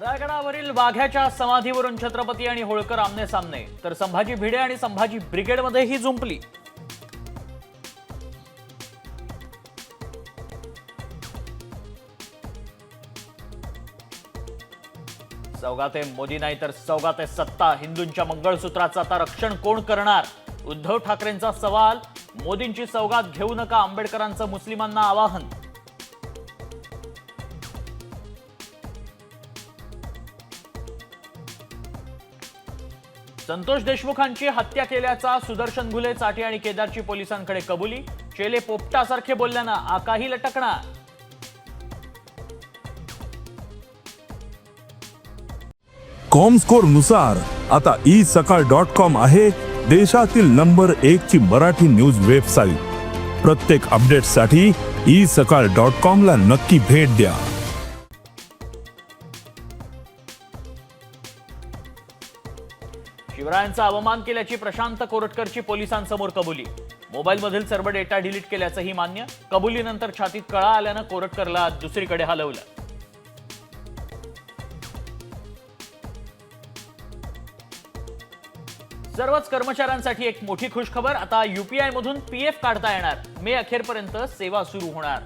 रायगडावरील वाघ्याच्या समाधीवरून छत्रपती आणि होळकर आमने सामने. तर संभाजी भिडे आणि संभाजी ब्रिगेडमध्येही जुंपली. सौगाते मोदी नाही तर सौगाते सत्ता. हिंदूंच्या मंगळसूत्राचं आता रक्षण कोण करणार? उद्धव ठाकरेंचा सवाल. मोदींची सौगात घेऊ नका आंबेडकरांचं मुस्लिमांना आवाहन. संतोष देशमुखांची हत्या केल्याचा सुदर्शन घुले चाटी आणि केदारची पोलिसांकडे कबुली चेले पोपटासारखे बोलल्यानं आकाही लटकणार. कॉमस्कोरनुसार आता ई सकाळ डॉट कॉम आहे देशातील नंबर एक ची मराठी न्यूज वेबसाईट प्रत्येक अपडेटसाठी ई सकाळ डॉट कॉम ला नक्की भेट द्या. शिवरायांचा अवमान केल्याची प्रशांत कोरटकरची पोलिसांसमोर कबुली. मोबाईलमधील सर्व डेटा डिलीट केल्याचंही मान्य. कबुलीनंतर छातीत कळा आल्यानं कोरटकरला दुसरीकडे हलवलं. सर्वच कर्मचाऱ्यांसाठी एक मोठी खुशखबर. आता युपीआय मधून पीएफ काढता येणार. मे अखेरपर्यंत सेवा सुरू होणार.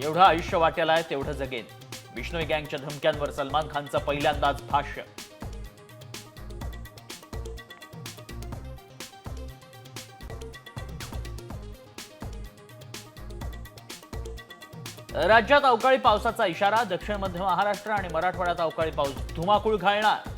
जेवढं आयुष्य वाट्याला आहे तेवढं जगेन. विष्णोई गँगच्या धमक्यांवर सलमान खानचं पहिल्यांदाच भाष्य. राज्यात अवकाळी पावसाचा इशारा दक्षिण मध्य महाराष्ट्र आणि मराठवाड्यात अवकाळी पाऊस धुमाकूळ घालणार.